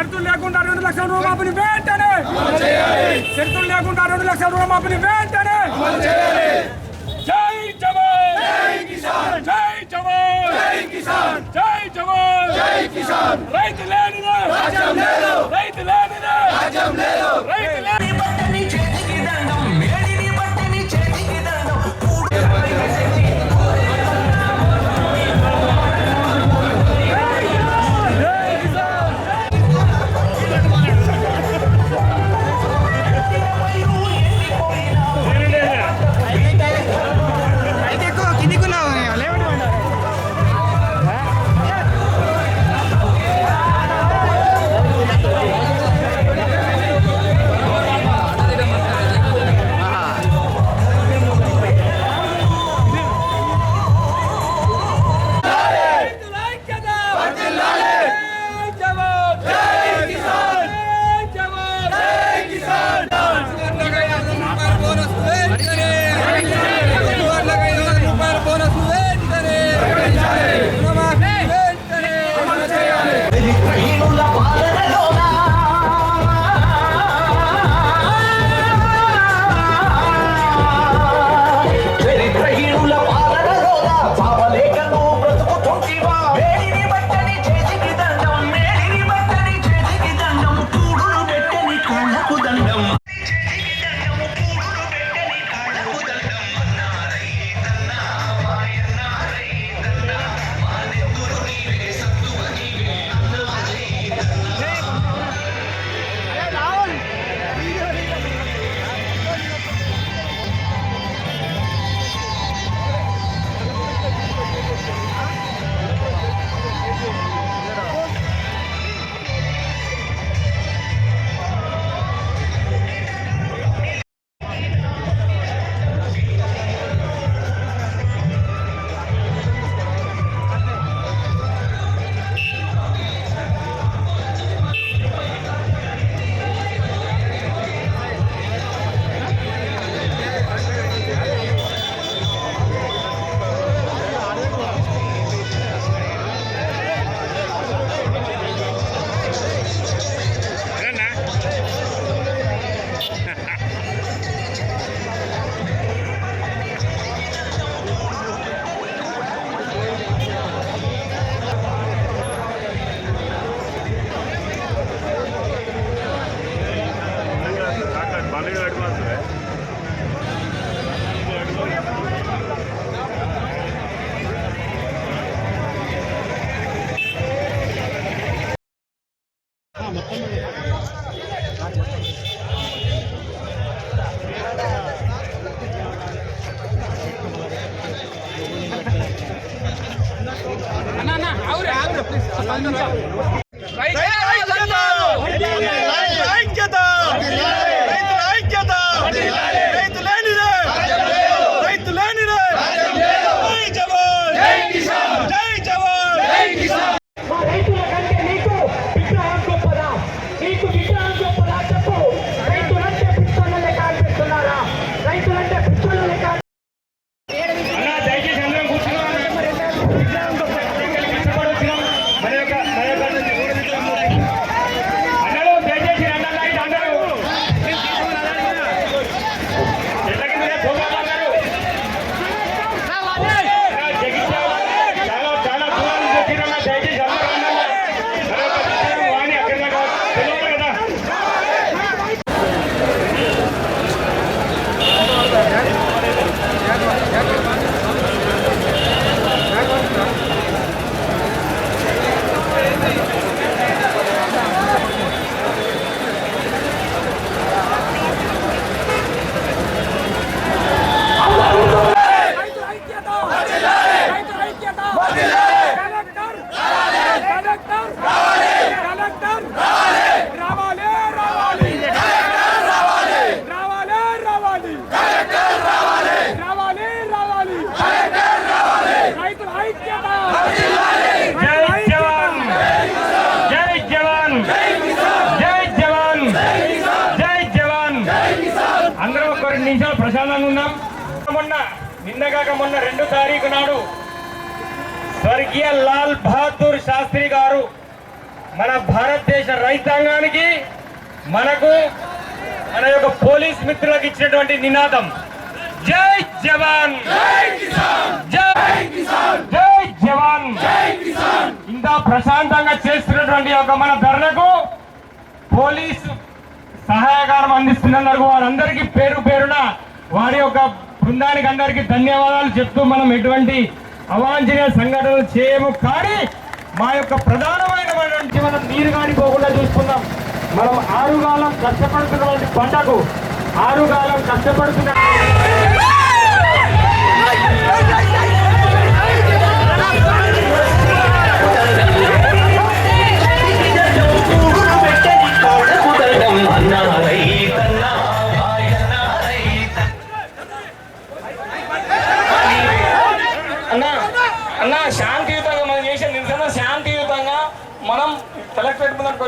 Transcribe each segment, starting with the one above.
షరతులు లేకుండా రెండు లక్షల రుణమాఫీని వెంటనే షరతులు లేకుండా రెండు లక్షల రుణమాఫీని వెంటనే జై జవాన్! జై కిసాన్! జై జవాన్! జై కిసాన్! జై జవాన్! జై కిసాన్! రైతు లేని రాజ్యం లేదు! Saya. నిన్నగాక మొన్న రెండు తారీఖు నాడు స్వర్గీయ లాల్ బహదూర్ శాస్త్రి గారు మన భారతదేశ రైతాంగానికి మనకు మన యొక్క పోలీస్ మిత్రులకు ఇచ్చినటువంటి నినాదం. జై జవాన్! జై జవాన్! ఇంత ప్రశాంతంగా చేస్తున్నటువంటి ఒక మన ధరలకు పోలీసు సహాయకారం అందిస్తున్నందుకు వారందరికీ పేరు పేరున వారి యొక్క బృందానికి అందరికీ ధన్యవాదాలు చెప్తూ మనం ఎటువంటి అవాంఛనీయ సంఘటనలు చేయము. కానీ మా యొక్క ప్రధానమైనటువంటి మనం నీరు కానిపోకుండా చూసుకుందాం. మనం ఆరుగాలం కష్టపడుతున్నటువంటి పంటకు ఆరుగాలం కష్టపడుతున్న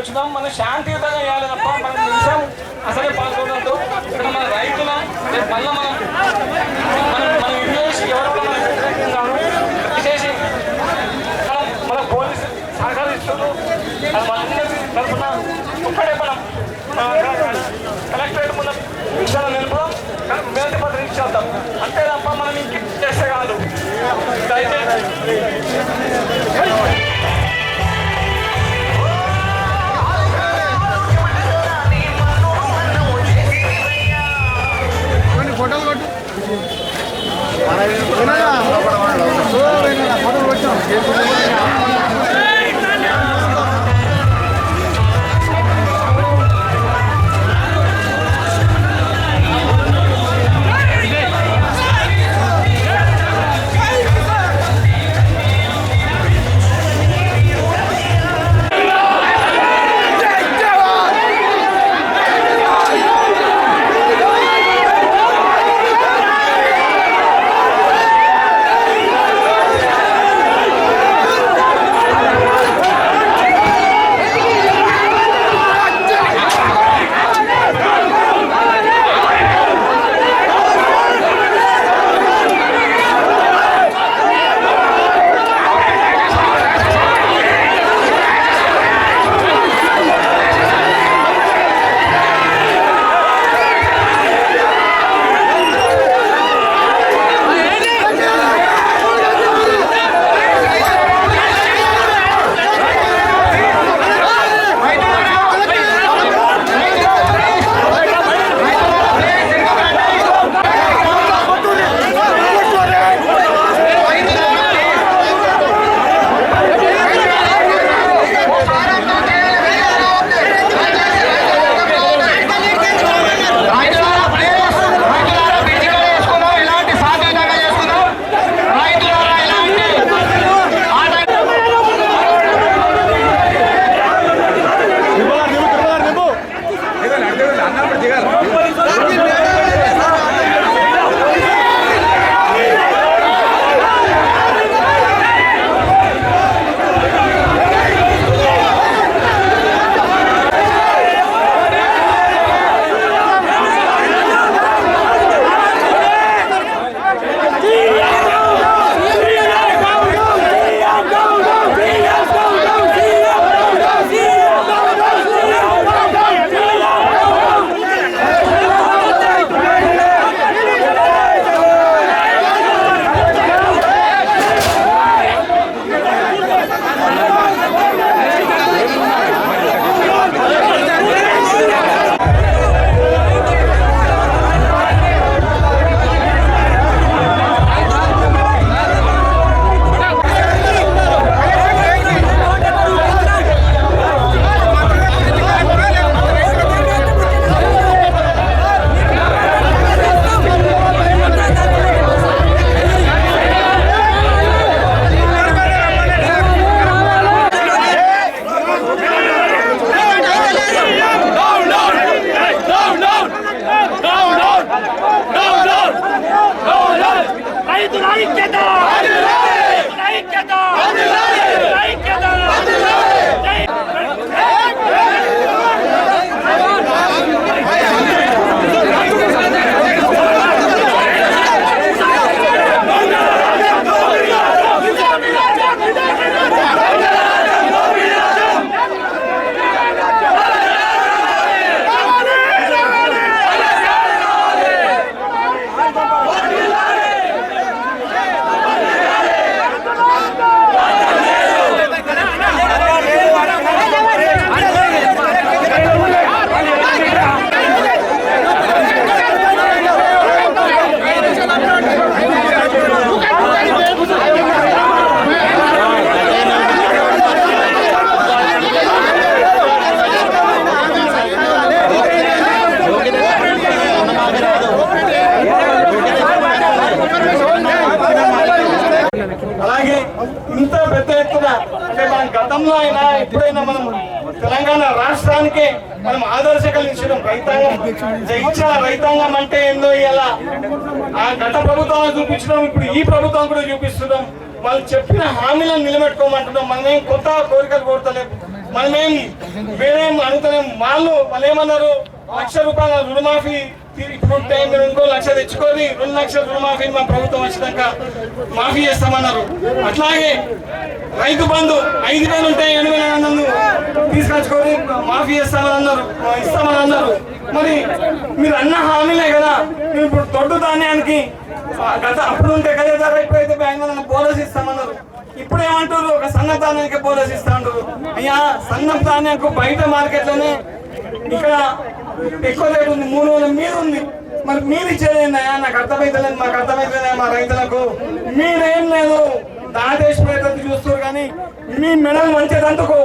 వచ్చినాం మనం శాంతియుతంగా చేయాలి తప్ప మనం నిమిషం అసలే పాల్గొనద్దు. ఇక్కడ మన రైతుల రేపు మళ్ళీ మనం మనం మనం విదేశీ ఎవరు కూడా మనకు వ్యతిరేకంగా ఉన్నారు. మన పోలీసు సహకరిస్తున్నారు అది మనందరి తరఫున ఒక్కడే మనం 계속 చూపించడం ఇప్పుడు ఈ ప్రభుత్వం కూడా చూపిస్తున్నాం వాళ్ళు చెప్పిన హామీలను నిలబెట్టుకోమంటున్నాం. మనమేం కొత్త కోరికలు కోరుతలేము మనమేం వేరేం అడుగుతలేం. వాళ్ళు వాళ్ళు ఏమన్నారు? లక్ష రూపాయల రుణమాఫీ ఇప్పుడు ఉంటే మీరు ఇంకో లక్ష తెచ్చుకొని రెండు లక్షల రుణమాఫీ మా ప్రభుత్వం వచ్చినాక మాఫీ చేస్తామన్నారు. అట్లాగే రైతు బంధు ఐదు వేలు ఉంటాయి ఎనిమిది వేల నన్ను తీసుకొచ్చుకొని మాఫీ చేస్తామని అన్నారు ఇస్తామని అన్నారు మరి మీరు అన్న హామీలే కదా. మీరు ఇప్పుడు దొడ్డు ధాన్యానికి గత అప్పుడు ఉంటే గదే ధర ఇప్పుడైతే బ్యాంకు బోనస్ ఇస్తామన్నారు. ఇప్పుడు ఏమంటారు? ఒక సన్న ధాన్యానికి బోనస్ ఇస్తా అంటారు అయ్యా సన్న ధాన్యానికి బయట మార్కెట్లోనే ఇక్కడ ఎక్కువ రేటు ఉంది మూడు వందల మీద ఉంది. మరి మీరు ఇచ్చేది నాకు అర్థమైతలేదు మాకు అర్థమైతలేదు మా రైతులకు. మీరేం లేదు దాటేసి రైతులకు చూస్తారు కానీ మీ మెడలు మంచిదందుకు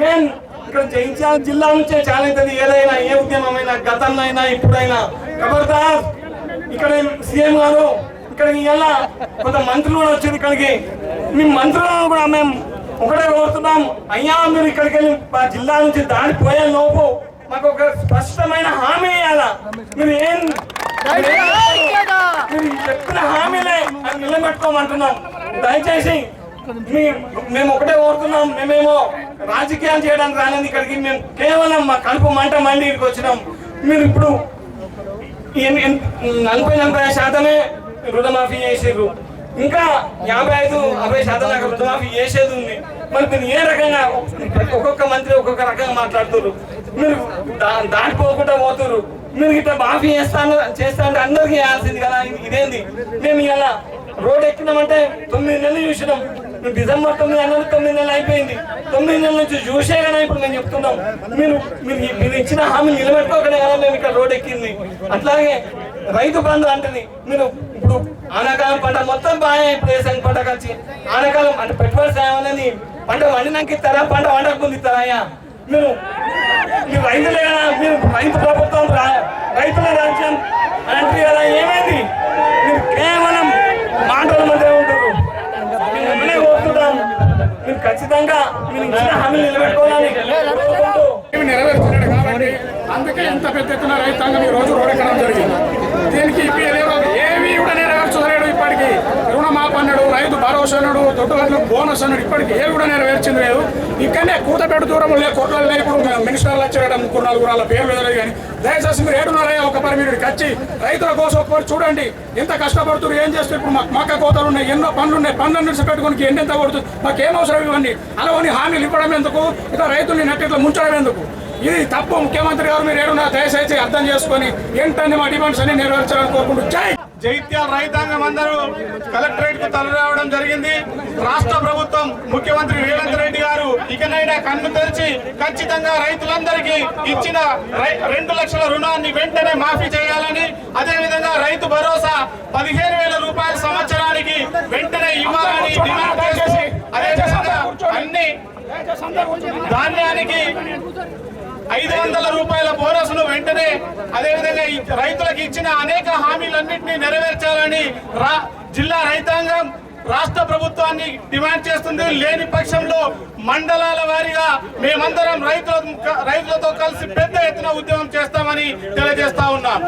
మేము ఇక్కడ జయించాల జిల్లా నుంచే చాలా అవుతుంది ఏదైనా ఏ ఉద్యమమైనా గతంలో అయినా ఇప్పుడైనా. ఖబర్దార్ ఇక్కడ సీఎం గారు ఇక్కడ ఇలా కొంత మంత్రులు కూడా వచ్చారు ఇక్కడికి. మీ మంత్రులను కూడా మేము ఒకటే కోరుతున్నాం. అయ్యా మీరు ఇక్కడికి వెళ్ళి మా జిల్లా నుంచి దాటిపోయే లోపు మాకు ఒక స్పష్టమైన హామీ ఇవ్వాలా మీరు ఏం మీరు చెప్పిన హామీలే అది నిలబెట్టుకోమంటున్నాం. దయచేసి మేము ఒకటే కోరుతున్నాం. మేమేమో రాజకీయాలు చేయడానికి రాలేదు. ఇక్కడికి మేము కేవలం మా కడుపు మంట మండి ఇక్కడికి వచ్చినాం. మీరు ఇప్పుడు నలభై నలభై శాతమే రుణమాఫీ చేసిర్రు. ఇంకా యాభై ఐదు అరవై శాతం దాకా రుణమాఫీ చేసేది ఉంది. మరి మీరు ఏ రకంగా ఒక్కొక్క మంత్రి ఒక్కొక్క రకంగా మాట్లాడుతున్నారు మీరు దా- దాటిపోకుండా పోతున్నారు మీరు ఇట్లా మాఫీ చేస్తాను చేస్తా అంటే అందరికీ చేయాల్సింది కదా ఇదేంది? మేము ఇలా రోడ్ ఎక్కినామంటే తొమ్మిది నెలలు చూసినాం. డిసెంబర్ తొమ్మిది నెలలు తొమ్మిది నెలలు అయిపోయింది. తొమ్మిది నెలల నుంచి చూసే కదా ఇప్పుడు మేము చెప్తున్నాం. మీరు మీరు మీరు ఇచ్చిన హామీ నిలబెట్టుకోకనే కదా మేము ఇక్కడ రోడ్ ఎక్కింది. అట్లాగే రైతు బంధు అంటది. మీరు ఇప్పుడు ఆనకాలం పంట మొత్తం బాగా ఇప్పుడు వేసాను పంట కలిసి ఆనకాలం అంటే పెట్టుబడి సాయం అనేది పంట వండినాక ఇస్తారా పంట వండకముందు ఇస్తారా మీరు మీరు రైతులే కదా మీరు రైతు ప్రభుత్వం రైతుల రాజ్యం. అంటే కదా ఏమైంది? మీరు కేవలం మాటల మధ్య ఉంటారు మేము కోరుతున్నాం మీరు ఖచ్చితంగా మీరు ఇచ్చిన హామీలు నిలబెట్టుకోవాలని కోరుకుంటూ కాబట్టి అందుకే ఇంత పెద్ద ఎత్తున రైతాంగం ఈ రోజు రోడెక్కడం జరిగింది. దీనికి ఇప్పటికేమో ఏమీ కూడా నెరవేర్చలేడు ఇప్పటికి రుణమాప ఆరోస్ అన్నాడు దొడ్డు బోనస్ అన్నాడు ఇప్పటికి ఏవి కూడా నెరవేర్చింది లేదు. ఇక్కడనే కూతపేట దూరం లే కోట్లలో ఇప్పుడు మినిస్టర్లు వచ్చాడు ముగ్గురు నలుగురు వాళ్ళ పేర్లు కానీ. దయచేసి మీరు ఏడున్నారయ్యా ఒక పరి మీరు వచ్చి రైతుల కోసం ఒక చూడండి. ఎంత కష్టపడుతున్నారు ఏం చేస్తారు ఇప్పుడు మాకు మొక్క కోతలు ఉన్నాయి ఎన్నో పనులు ఉన్నాయి. పనులన్నీ పెట్టుకుని ఎన్నెంత కొడుతుంది? మాకు ఏం అవసరం ఇవ్వండి అలావని హామీలు ఇవ్వడం ఎందుకు? ఇక రైతుల్ని నెట్టి ముంచడం ఎందుకు? ఇది తప్పు. ముఖ్యమంత్రి గారు మీరు ఏడున్నా దయచేసి అర్థం చేసుకొని ఏంటని మా డిమాండ్స్ అన్ని నెరవేర్చాలని కోరుకుంటూ జై జైత్యాల రైతాంగం అందరూ కలెక్టరేట్కు తలరావడం జరిగింది. రాష్ట్ర ప్రభుత్వం ముఖ్యమంత్రి రేవంత్ రెడ్డి గారు ఇకనైనా కన్ను తెరిచి ఖచ్చితంగా రైతులందరికీ ఇచ్చిన రై- రెండు లక్షల రుణాన్ని వెంటనే మాఫీ చేయాలని అదే విధంగా రైతు భరోసా పదిహేను వేల రూపాయల సంవత్సరానికి వెంటనే ఇవ్వాలని డిమాండ్ చేసి అదే విధంగా అన్ని ధాన్యానికి ఐదు వందల రూపాయల బోనస్ను వెంటనే అదేవిధంగా రైతులకు ఇచ్చిన అనేక హామీలన్నింటినీ నెరవేర్చాలని రా జిల్లా రైతాంగం రాష్ట్ర ప్రభుత్వాన్ని డిమాండ్ చేస్తుంది. లేని పక్షంలో మండలాల వారీగా మేమందరం రైతుల రైతులతో కలిసి పెద్ద ఎత్తున ఉద్యమం చేస్తామని తెలియజేస్తా ఉన్నాం.